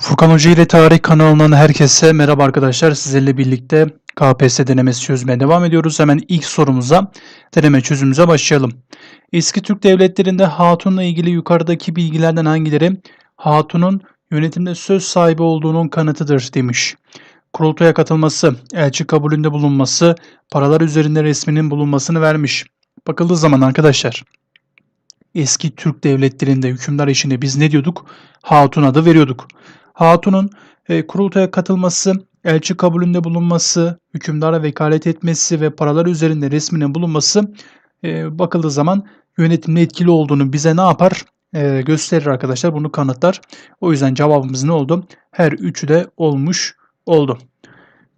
Furkan Hoca ile Tarih kanalından herkese merhaba arkadaşlar. Sizlerle birlikte KPSS denemesi çözmeye devam ediyoruz. Hemen ilk sorumuza, deneme çözümümüze başlayalım. Eski Türk devletlerinde hatunla ilgili yukarıdaki bilgilerden hangileri hatunun yönetimde söz sahibi olduğunun kanıtıdır demiş. Kurultaya katılması, elçi kabulünde bulunması, paralar üzerinde resminin bulunmasını vermiş. Bakıldığı zaman arkadaşlar eski Türk devletlerinde hükümdar işine biz ne diyorduk? Hatun adı veriyorduk. Hatun'un e, kurultaya katılması, elçi kabulünde bulunması, hükümdara vekalet etmesi ve paralar üzerinde resminin bulunması e, bakıldığı zaman yönetimde etkili olduğunu bize ne yapar? E, gösterir arkadaşlar. Bunu kanıtlar. O yüzden cevabımız ne oldu? Her üçü de olmuş oldu.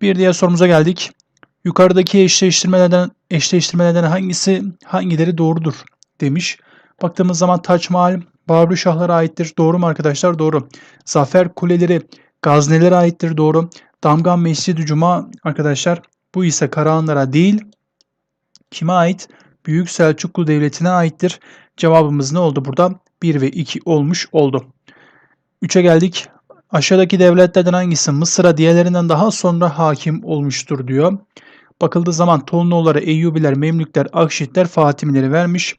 Bir diğer sorumuza geldik. Yukarıdaki eşleştirmelerden eşleştirmelerden hangisi hangileri doğrudur demiş. Baktığımız zaman Taç Mahal Babür Şahlara aittir. Doğru mu arkadaşlar? Doğru. Zafer Kuleleri Gaznelere aittir. Doğru. Damgan Mescid-i Cuma arkadaşlar bu ise Karahanlara değil kime ait? Büyük Selçuklu Devleti'ne aittir. Cevabımız ne oldu burada? 1 ve 2 olmuş oldu. 3'e geldik. Aşağıdaki devletlerden hangisi Mısır'a diğerlerinden daha sonra hakim olmuştur diyor. Bakıldığı zaman Tolnoğulları, Eyyubiler, Memlükler, Akşitler, Fatimileri vermiş.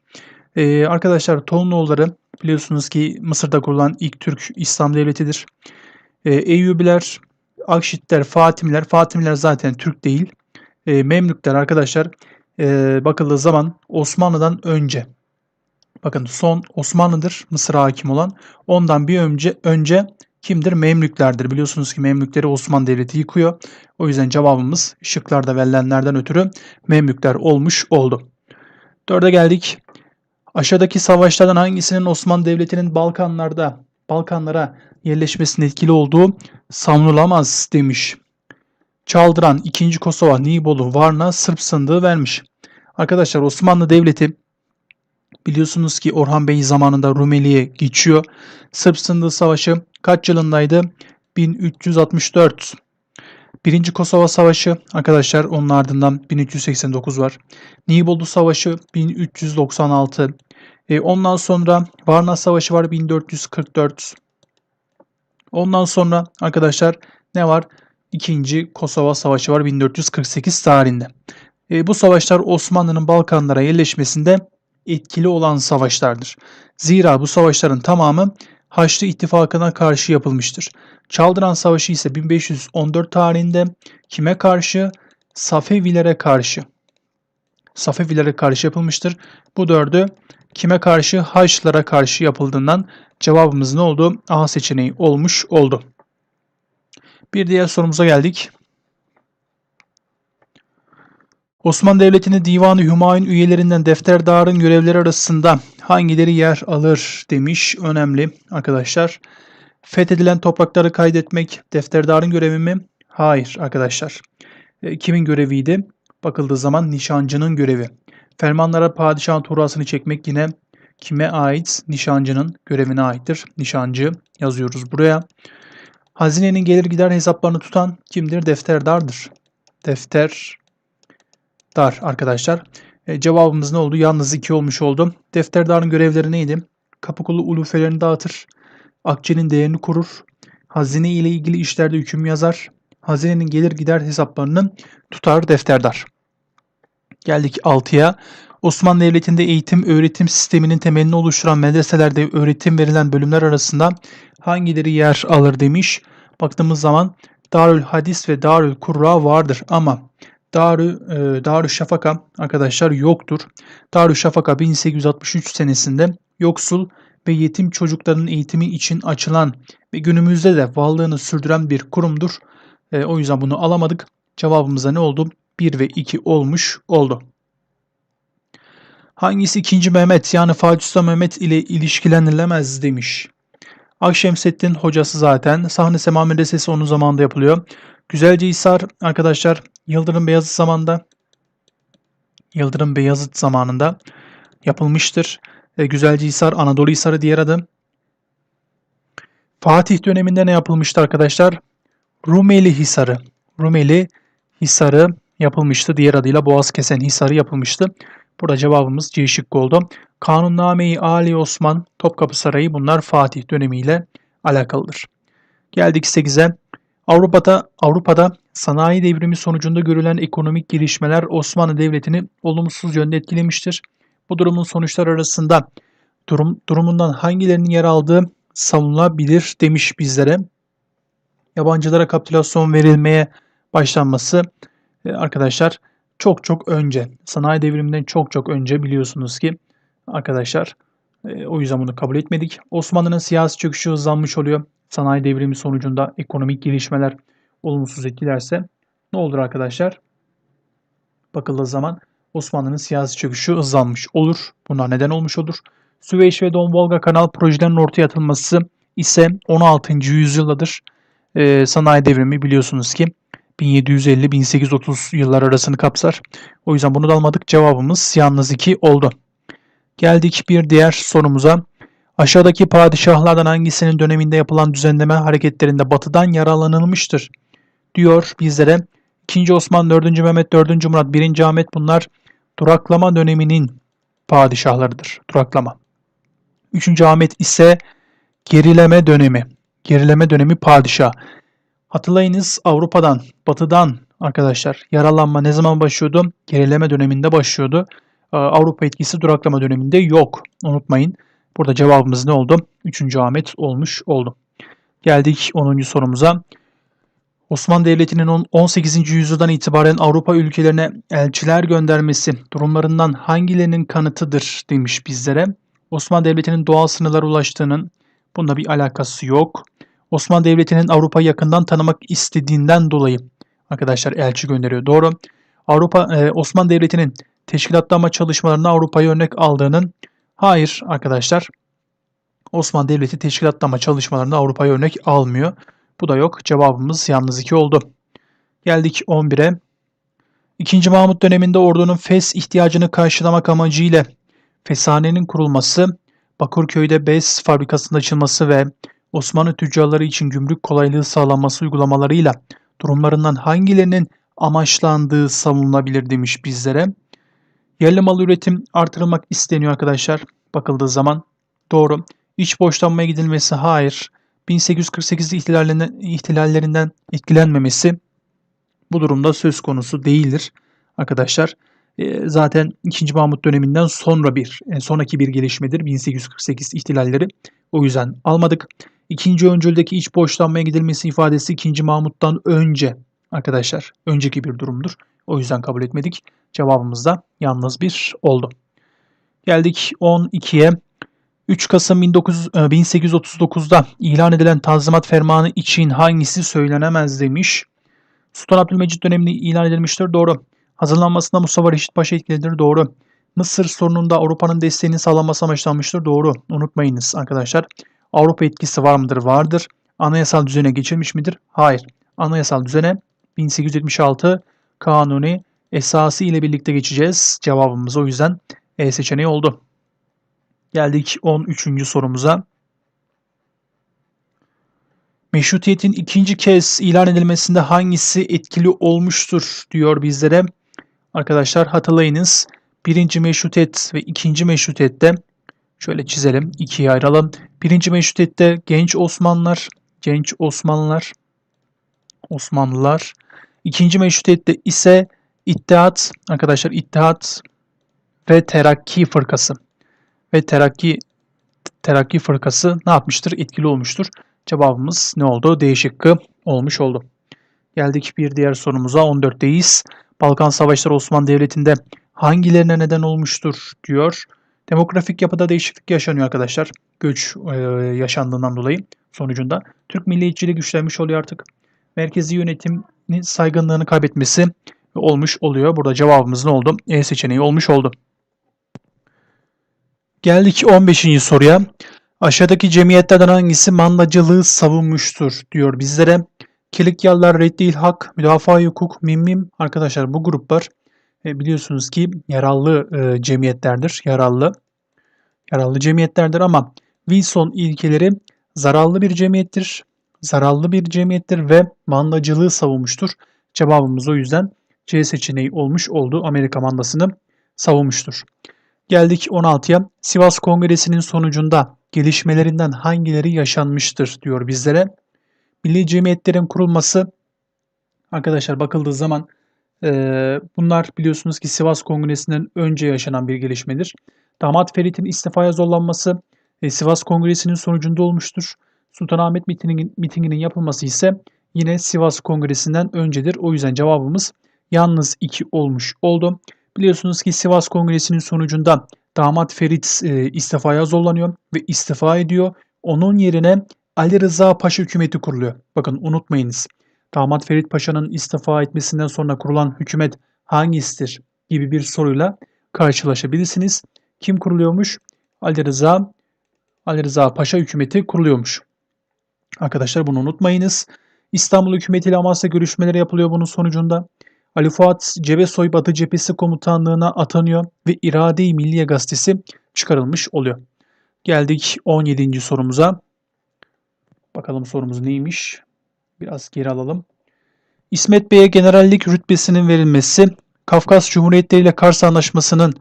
Ee, arkadaşlar Tolnoğulları biliyorsunuz ki Mısır'da kurulan ilk Türk İslam devletidir. Ee, Eyyubiler, Akşitler, Fatimiler. Fatimiler zaten Türk değil. Ee, Memlükler arkadaşlar e, bakıldığı zaman Osmanlı'dan önce. Bakın son Osmanlı'dır Mısır'a hakim olan. Ondan bir önce önce kimdir? Memlüklerdir. Biliyorsunuz ki Memlükleri Osmanlı Devleti yıkıyor. O yüzden cevabımız şıklarda verilenlerden ötürü Memlükler olmuş oldu. Dörde geldik. Aşağıdaki savaşlardan hangisinin Osmanlı Devleti'nin Balkanlarda Balkanlara yerleşmesinin etkili olduğu savunulamaz demiş. Çaldıran 2. Kosova, Nibolu, Varna, Sırp sındığı vermiş. Arkadaşlar Osmanlı Devleti biliyorsunuz ki Orhan Bey zamanında Rumeli'ye geçiyor. Sırp sındığı savaşı kaç yılındaydı? 1364. Birinci Kosova Savaşı arkadaşlar onun ardından 1389 var. Nibolu Savaşı 1396. E, ondan sonra Varna Savaşı var 1444. Ondan sonra arkadaşlar ne var? İkinci Kosova Savaşı var 1448 tarihinde. E, bu savaşlar Osmanlı'nın Balkanlara yerleşmesinde etkili olan savaşlardır. Zira bu savaşların tamamı Haçlı İttifakı'na karşı yapılmıştır. Çaldıran Savaşı ise 1514 tarihinde kime karşı? Safevilere karşı. Safevilere karşı yapılmıştır. Bu dördü kime karşı? Haçlılara karşı yapıldığından cevabımız ne oldu? A seçeneği olmuş oldu. Bir diğer sorumuza geldik. Osmanlı Devleti'nin Divanı Hümayun üyelerinden defterdarın görevleri arasında hangileri yer alır demiş. Önemli arkadaşlar. Fethedilen toprakları kaydetmek defterdarın görevi mi? Hayır arkadaşlar. E, kimin göreviydi? Bakıldığı zaman nişancının görevi. Fermanlara padişahın tuğrasını çekmek yine kime ait? Nişancının görevine aittir. Nişancı yazıyoruz buraya. Hazinenin gelir gider hesaplarını tutan kimdir? Defterdardır. Defter dar arkadaşlar. E, cevabımız ne oldu? Yalnız 2 olmuş oldu. Defterdarın görevleri neydi? Kapıkulu ulufelerini dağıtır. Akçenin değerini korur. Hazine ile ilgili işlerde hüküm yazar. Hazinenin gelir gider hesaplarını tutar defterdar. Geldik 6'ya. Osmanlı Devleti'nde eğitim öğretim sisteminin temelini oluşturan medreselerde öğretim verilen bölümler arasında hangileri yer alır demiş. Baktığımız zaman Darül Hadis ve Darül Kurra vardır ama Darü, e, Darü Şafaka arkadaşlar yoktur. Darü Şafaka 1863 senesinde yoksul ve yetim çocukların eğitimi için açılan ve günümüzde de varlığını sürdüren bir kurumdur. E, o yüzden bunu alamadık. Cevabımıza ne oldu? 1 ve 2 olmuş oldu. Hangisi 2. Mehmet yani Fatih Sultan Mehmet ile ilişkilendirilemez demiş. Akşemseddin hocası zaten. Sahne Sema Medresesi onun zamanında yapılıyor. Güzelce Hisar arkadaşlar Yıldırım Beyazıt zamanında Yıldırım Beyazıt zamanında yapılmıştır. E, Güzelce Hisar Anadolu Hisarı diğer adı. Fatih döneminde ne yapılmıştı arkadaşlar? Rumeli Hisarı. Rumeli Hisarı yapılmıştı. Diğer adıyla Boğaz Kesen Hisarı yapılmıştı. Burada cevabımız C şıkkı oldu. Kanunname-i Ali Osman, Topkapı Sarayı bunlar Fatih dönemiyle alakalıdır. Geldik 8'e. Avrupa'da Avrupa'da sanayi devrimi sonucunda görülen ekonomik gelişmeler Osmanlı Devleti'ni olumsuz yönde etkilemiştir. Bu durumun sonuçları arasında durum, durumundan hangilerinin yer aldığı savunulabilir demiş bizlere. Yabancılara kapitülasyon verilmeye başlanması arkadaşlar çok çok önce sanayi devriminden çok çok önce biliyorsunuz ki arkadaşlar e, o yüzden bunu kabul etmedik. Osmanlı'nın siyasi çöküşü hızlanmış oluyor. Sanayi devrimi sonucunda ekonomik gelişmeler olumsuz etkilerse ne olur arkadaşlar? Bakıldığı zaman Osmanlı'nın siyasi çöküşü hızlanmış olur. Bunlar neden olmuş olur? Süveyş ve Don Volga kanal projelerinin ortaya atılması ise 16. yüzyıldadır. Ee, sanayi devrimi biliyorsunuz ki 1750-1830 yıllar arasını kapsar. O yüzden bunu da almadık. Cevabımız yalnız 2 oldu. Geldik bir diğer sorumuza. Aşağıdaki padişahlardan hangisinin döneminde yapılan düzenleme hareketlerinde batıdan yararlanılmıştır? Diyor bizlere. 2. Osman, 4. Mehmet, 4. Murat, 1. Ahmet bunlar duraklama döneminin padişahlarıdır. Duraklama. 3. Ahmet ise gerileme dönemi. Gerileme dönemi padişah. Hatırlayınız Avrupa'dan, batıdan arkadaşlar yaralanma ne zaman başlıyordu? Gerileme döneminde başlıyordu. Ee, Avrupa etkisi duraklama döneminde yok. Unutmayın. Burada cevabımız ne oldu? 3. Ahmet olmuş oldu. Geldik 10. sorumuza. Osmanlı Devleti'nin 18. yüzyıldan itibaren Avrupa ülkelerine elçiler göndermesi durumlarından hangilerinin kanıtıdır demiş bizlere. Osmanlı Devleti'nin doğal sınırlara ulaştığının bunda bir alakası yok. Osmanlı Devleti'nin Avrupa'yı yakından tanımak istediğinden dolayı arkadaşlar elçi gönderiyor. Doğru. Avrupa e, Osmanlı Devleti'nin teşkilatlama çalışmalarında Avrupa'yı örnek aldığının hayır arkadaşlar. Osmanlı Devleti teşkilatlama çalışmalarında Avrupa'yı örnek almıyor. Bu da yok. Cevabımız yalnız 2 oldu. Geldik 11'e. İkinci Mahmut döneminde ordunun fes ihtiyacını karşılamak amacıyla feshanenin kurulması, Bakırköy'de bez fabrikasının açılması ve Osmanlı tüccarları için gümrük kolaylığı sağlanması uygulamalarıyla durumlarından hangilerinin amaçlandığı savunulabilir demiş bizlere. Yerli mal üretim artırılmak isteniyor arkadaşlar. Bakıldığı zaman doğru. İç borçlanmaya gidilmesi hayır. 1848 ihtilallerinden, ihtilallerinden etkilenmemesi bu durumda söz konusu değildir arkadaşlar. E, zaten 2. Mahmut döneminden sonra bir, e, sonraki bir gelişmedir 1848 ihtilalleri. O yüzden almadık. İkinci öncüldeki iç borçlanmaya gidilmesi ifadesi 2. Mahmut'tan önce arkadaşlar önceki bir durumdur. O yüzden kabul etmedik. Cevabımız da yalnız bir oldu. Geldik 12'ye. 3 Kasım 19, 1839'da e, ilan edilen Tanzimat Fermanı için hangisi söylenemez demiş. Sultan Abdülmecit döneminde ilan edilmiştir. Doğru. Hazırlanmasında Mustafa Reşit Paşa etkilidir. Doğru. Mısır sorununda Avrupa'nın desteğini sağlanması amaçlanmıştır. Doğru. Unutmayınız arkadaşlar. Avrupa etkisi var mıdır? Vardır. Anayasal düzene geçilmiş midir? Hayır. Anayasal düzene 1876 kanuni esası ile birlikte geçeceğiz. Cevabımız o yüzden E seçeneği oldu. Geldik 13. sorumuza. Meşrutiyetin ikinci kez ilan edilmesinde hangisi etkili olmuştur diyor bizlere. Arkadaşlar hatırlayınız. Birinci meşrutiyet ve ikinci meşrutiyette şöyle çizelim. ikiye ayıralım. Birinci meşrutiyette genç Osmanlılar, genç Osmanlılar, Osmanlılar. İkinci meşrutiyette ise İttihat, arkadaşlar İttihat ve Terakki fırkası ve Terakki Terakki fırkası ne yapmıştır? Etkili olmuştur. Cevabımız ne oldu? D şıkkı olmuş oldu. Geldik bir diğer sorumuza 14'teyiz. Balkan Savaşları Osmanlı Devleti'nde hangilerine neden olmuştur diyor. Demografik yapıda değişiklik yaşanıyor arkadaşlar. Göç e, yaşandığından dolayı sonucunda. Türk milliyetçiliği güçlenmiş oluyor artık. Merkezi yönetimin saygınlığını kaybetmesi olmuş oluyor. Burada cevabımız ne oldu? E seçeneği olmuş oldu. Geldik 15. soruya. Aşağıdaki cemiyetlerden hangisi mandacılığı savunmuştur diyor bizlere. Kilikyalılar, Reddil Hak, Müdafaa Hukuk, Mimmim arkadaşlar bu gruplar e, biliyorsunuz ki yararlı e, cemiyetlerdir. Yararlı. Yararlı cemiyetlerdir ama Wilson ilkeleri zararlı bir cemiyettir. Zararlı bir cemiyettir ve mandacılığı savunmuştur. Cevabımız o yüzden C seçeneği olmuş oldu. Amerika mandasını savunmuştur. Geldik 16'ya. Sivas Kongresi'nin sonucunda gelişmelerinden hangileri yaşanmıştır diyor bizlere. Milli cemiyetlerin kurulması arkadaşlar bakıldığı zaman bunlar biliyorsunuz ki Sivas Kongresi'nden önce yaşanan bir gelişmedir. Damat Ferit'in istifaya zorlanması e, Sivas Kongresi'nin sonucunda olmuştur. Sultanahmet mitinginin, mitinginin yapılması ise yine Sivas Kongresi'nden öncedir. O yüzden cevabımız yalnız 2 olmuş oldu. Biliyorsunuz ki Sivas Kongresi'nin sonucunda damat Ferit e, istifaya zorlanıyor ve istifa ediyor. Onun yerine Ali Rıza Paşa hükümeti kuruluyor. Bakın unutmayınız. Damat Ferit Paşa'nın istifa etmesinden sonra kurulan hükümet hangisidir gibi bir soruyla karşılaşabilirsiniz. Kim kuruluyormuş? Ali Rıza Ali Rıza Paşa hükümeti kuruluyormuş. Arkadaşlar bunu unutmayınız. İstanbul hükümetiyle Amasya görüşmeleri yapılıyor bunun sonucunda. Ali Fuat Cebesoy Batı Cephesi Komutanlığı'na atanıyor ve İrade-i Milliye Gazetesi çıkarılmış oluyor. Geldik 17. sorumuza. Bakalım sorumuz neymiş? Biraz geri alalım. İsmet Bey'e generallik rütbesinin verilmesi, Kafkas Cumhuriyetleri ile Kars Anlaşması'nın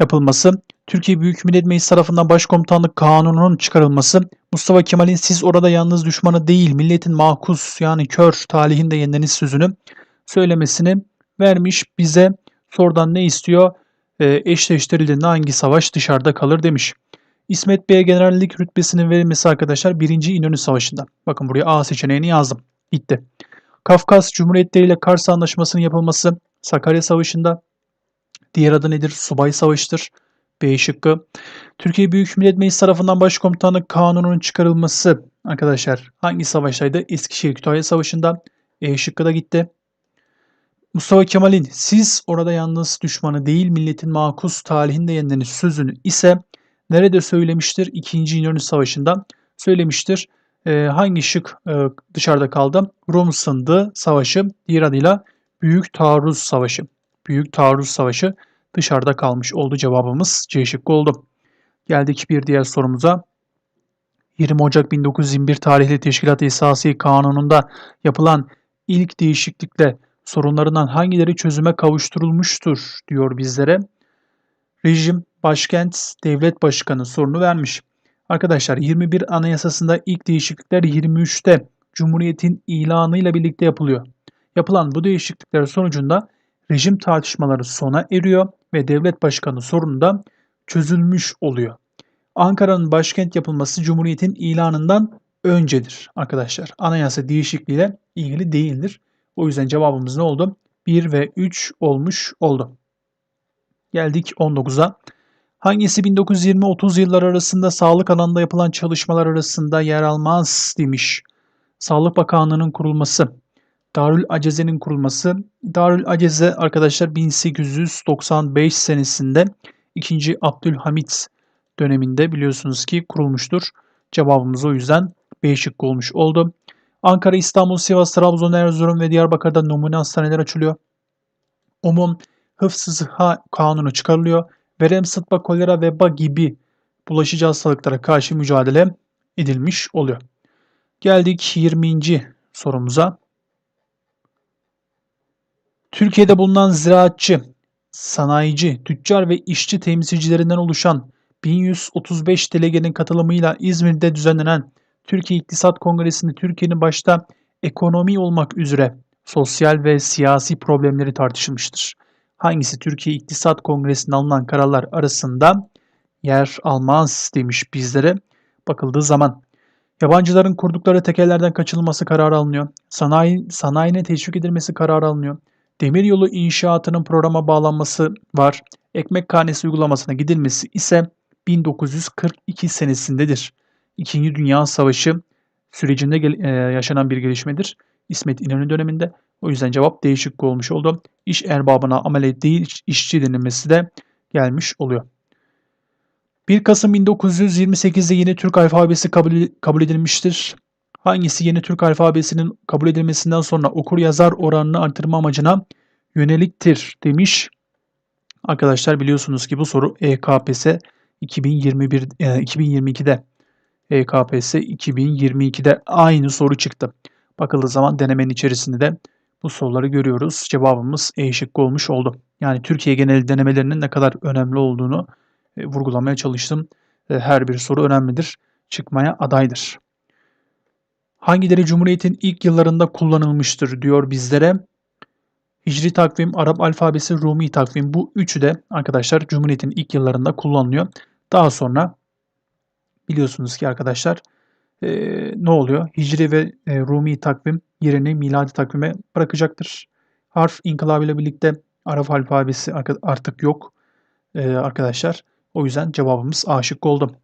yapılması, Türkiye Büyük Millet Meclisi tarafından Başkomutanlık Kanunu'nun çıkarılması, Mustafa Kemal'in siz orada yalnız düşmanı değil milletin makus yani kör talihinde yenileniz sözünü söylemesini vermiş bize. Sorudan ne istiyor? E, eşleştirildiğinde hangi savaş dışarıda kalır demiş. İsmet Bey'e generallik rütbesinin verilmesi arkadaşlar 1. İnönü Savaşı'nda. Bakın buraya A seçeneğini yazdım. Gitti. Kafkas Cumhuriyetleri ile Kars Anlaşması'nın yapılması Sakarya Savaşı'nda. Diğer adı nedir? Subay Savaşı'dır. B şıkkı. Türkiye Büyük Millet Meclisi tarafından Başkomutanlık Kanunu'nun çıkarılması arkadaşlar hangi savaştaydı? Eskişehir Kütahya Savaşı'nda. E şıkkı da gitti. Mustafa Kemal'in siz orada yalnız düşmanı değil milletin makus talihinde yenileniz sözünü ise nerede söylemiştir? İkinci İnönü Savaşı'nda söylemiştir. Ee, hangi şık e, dışarıda kaldı? Rum Sındı Savaşı, diğer adıyla Büyük Taarruz Savaşı. Büyük Taarruz Savaşı dışarıda kalmış oldu cevabımız C şıkkı oldu. Geldik bir diğer sorumuza. 20 Ocak 1921 tarihli Teşkilat Esası Kanunu'nda yapılan ilk değişiklikle sorunlarından hangileri çözüme kavuşturulmuştur diyor bizlere. Rejim, başkent, devlet başkanı sorunu vermiş. Arkadaşlar 21 Anayasası'nda ilk değişiklikler 23'te Cumhuriyet'in ilanıyla birlikte yapılıyor. Yapılan bu değişiklikler sonucunda rejim tartışmaları sona eriyor ve devlet başkanı sorunu da çözülmüş oluyor. Ankara'nın başkent yapılması Cumhuriyet'in ilanından öncedir arkadaşlar. Anayasa değişikliğiyle ilgili değildir. O yüzden cevabımız ne oldu? 1 ve 3 olmuş oldu. Geldik 19'a. Hangisi 1920-30 yıllar arasında sağlık alanında yapılan çalışmalar arasında yer almaz demiş. Sağlık Bakanlığı'nın kurulması, Darül Aceze'nin kurulması. Darül Aceze arkadaşlar 1895 senesinde 2. Abdülhamit döneminde biliyorsunuz ki kurulmuştur. Cevabımız o yüzden B şıkkı olmuş oldu. Ankara, İstanbul, Sivas, Trabzon, Erzurum ve Diyarbakır'da numune hastaneler açılıyor. Umum hıfzı sıhha kanunu çıkarılıyor. Verem, sıtma, kolera, veba gibi bulaşıcı hastalıklara karşı mücadele edilmiş oluyor. Geldik 20. sorumuza. Türkiye'de bulunan ziraatçı, sanayici, tüccar ve işçi temsilcilerinden oluşan 1135 delegenin katılımıyla İzmir'de düzenlenen Türkiye İktisat Kongresi'nde Türkiye'nin başta ekonomi olmak üzere sosyal ve siyasi problemleri tartışılmıştır. Hangisi Türkiye İktisat Kongresi'nde alınan kararlar arasında yer almaz demiş bizlere. Bakıldığı zaman yabancıların kurdukları tekellerden kaçınılması kararı alınıyor. Sanayi, sanayine teşvik edilmesi kararı alınıyor. Demiryolu inşaatının programa bağlanması var. Ekmek karnesi uygulamasına gidilmesi ise 1942 senesindedir. İkinci Dünya Savaşı sürecinde e, yaşanan bir gelişmedir. İsmet İnönü döneminde. O yüzden cevap değişik olmuş oldu. İş erbabına amele değil işçi denilmesi de gelmiş oluyor. 1 Kasım 1928'de yeni Türk alfabesi kabul, kabul edilmiştir. Hangisi yeni Türk alfabesinin kabul edilmesinden sonra okur yazar oranını artırma amacına yöneliktir demiş. Arkadaşlar biliyorsunuz ki bu soru EKPS 2021 e, 2022'de EKPS 2022'de aynı soru çıktı. Bakıldığı zaman denemenin içerisinde de bu soruları görüyoruz. Cevabımız E şıkkı olmuş oldu. Yani Türkiye genel denemelerinin ne kadar önemli olduğunu e, vurgulamaya çalıştım. E, her bir soru önemlidir. Çıkmaya adaydır. hangileri Cumhuriyet'in ilk yıllarında kullanılmıştır diyor bizlere. Hicri takvim, Arap alfabesi, Rumi takvim bu üçü de arkadaşlar Cumhuriyet'in ilk yıllarında kullanılıyor. Daha sonra biliyorsunuz ki arkadaşlar e, ne oluyor? Hicri ve e, Rumi takvim yerini miladi takvime bırakacaktır. Harf inkılabıyla birlikte Arap alfabesi artık yok e, arkadaşlar. O yüzden cevabımız A şıkkı oldu.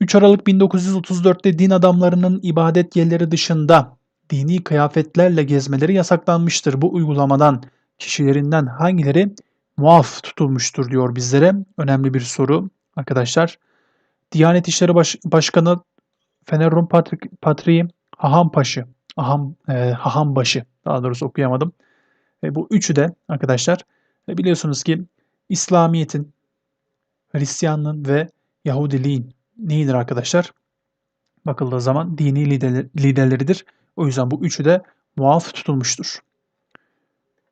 3 Aralık 1934'te din adamlarının ibadet yerleri dışında dini kıyafetlerle gezmeleri yasaklanmıştır. Bu uygulamadan kişilerinden hangileri muaf tutulmuştur diyor bizlere. Önemli bir soru arkadaşlar. Diyanet İşleri Baş Başkanı Fener Rum Patri Patriği Hahampaşı, Aham, e, Hahambaşı daha doğrusu okuyamadım. E, bu üçü de arkadaşlar e, biliyorsunuz ki İslamiyet'in, Hristiyanlığın ve Yahudiliğin neyidir arkadaşlar? Bakıldığı zaman dini lider, liderleridir. O yüzden bu üçü de muaf tutulmuştur.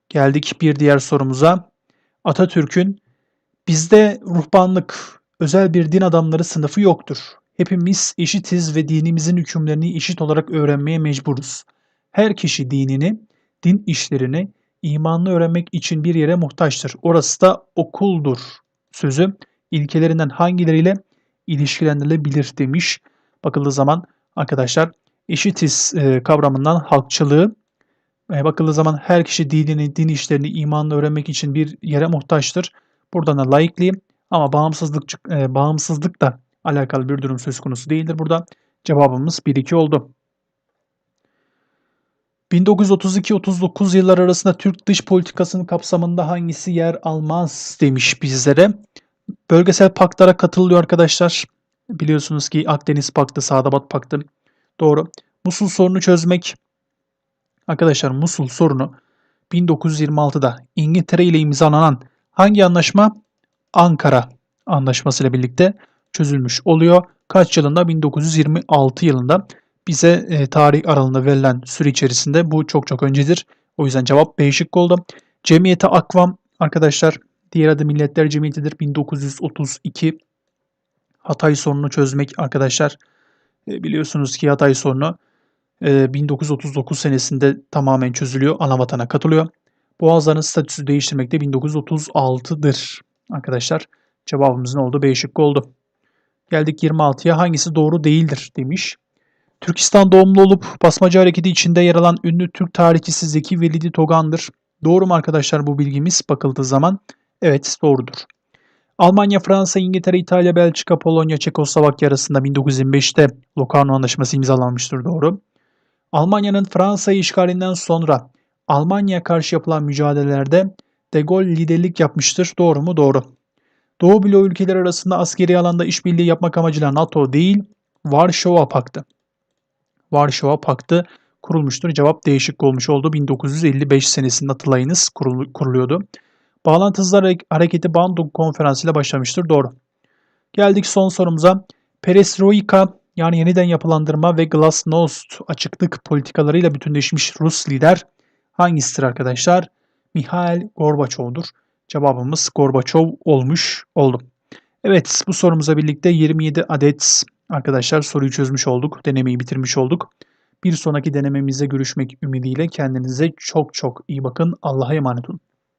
Geldik bir diğer sorumuza. Atatürk'ün bizde ruhbanlık, özel bir din adamları sınıfı yoktur. Hepimiz eşitiz ve dinimizin hükümlerini eşit olarak öğrenmeye mecburuz. Her kişi dinini, din işlerini, imanını öğrenmek için bir yere muhtaçtır. Orası da okuldur. Sözü ilkelerinden hangileriyle ilişkilendirilebilir demiş. Bakıldığı zaman arkadaşlar eşitiz e, kavramından halkçılığı e, bakıldığı zaman her kişi dinini, din işlerini, imanını öğrenmek için bir yere muhtaçtır. Buradan da laikliği ama bağımsızlık e, bağımsızlık da alakalı bir durum söz konusu değildir burada. Cevabımız 1-2 oldu. 1932-39 yıllar arasında Türk dış politikasının kapsamında hangisi yer almaz demiş bizlere. Bölgesel paktlara katılıyor arkadaşlar. Biliyorsunuz ki Akdeniz Paktı, Sadabat Paktı. Doğru. Musul sorunu çözmek. Arkadaşlar Musul sorunu 1926'da İngiltere ile imzalanan hangi anlaşma? Ankara Anlaşması ile birlikte çözülmüş oluyor. Kaç yılında? 1926 yılında. Bize e, tarih aralığında verilen süre içerisinde bu çok çok öncedir. O yüzden cevap B şıkkı oldu. Cemiyete Akvam arkadaşlar diğer adı Milletler Cemiyeti'dir. 1932 Hatay sorununu çözmek arkadaşlar. E, biliyorsunuz ki Hatay sorunu e, 1939 senesinde tamamen çözülüyor. Anavatana katılıyor. Boğazların statüsü değiştirmek de 1936'dır. Arkadaşlar cevabımızın olduğu B şıkkı oldu. Geldik 26'ya hangisi doğru değildir demiş. Türkistan doğumlu olup basmacı hareketi içinde yer alan ünlü Türk tarihçisi Zeki Velidi Togan'dır. Doğru mu arkadaşlar bu bilgimiz bakıldığı zaman? Evet doğrudur. Almanya, Fransa, İngiltere, İtalya, Belçika, Polonya, Çekoslovakya arasında 1925'te Locarno Anlaşması imzalanmıştır doğru. Almanya'nın Fransa işgalinden sonra Almanya'ya karşı yapılan mücadelelerde De Gaulle liderlik yapmıştır. Doğru mu? Doğru. Doğu bloğu ülkeler arasında askeri alanda işbirliği yapmak amacıyla NATO değil, Varşova Paktı. Varşova Paktı kurulmuştur. Cevap değişik olmuş oldu. 1955 senesinde hatırlayınız kuruluyordu. Bağlantı Hızlar Hareketi Bandung Konferansı ile başlamıştır. Doğru. Geldik son sorumuza. Perestroika yani yeniden yapılandırma ve glasnost açıklık politikalarıyla bütünleşmiş Rus lider hangisidir arkadaşlar? Mihail Gorbaçov'dur. Cevabımız Gorbaçov olmuş oldu. Evet bu sorumuza birlikte 27 adet arkadaşlar soruyu çözmüş olduk. Denemeyi bitirmiş olduk. Bir sonraki denememizde görüşmek ümidiyle kendinize çok çok iyi bakın. Allah'a emanet olun.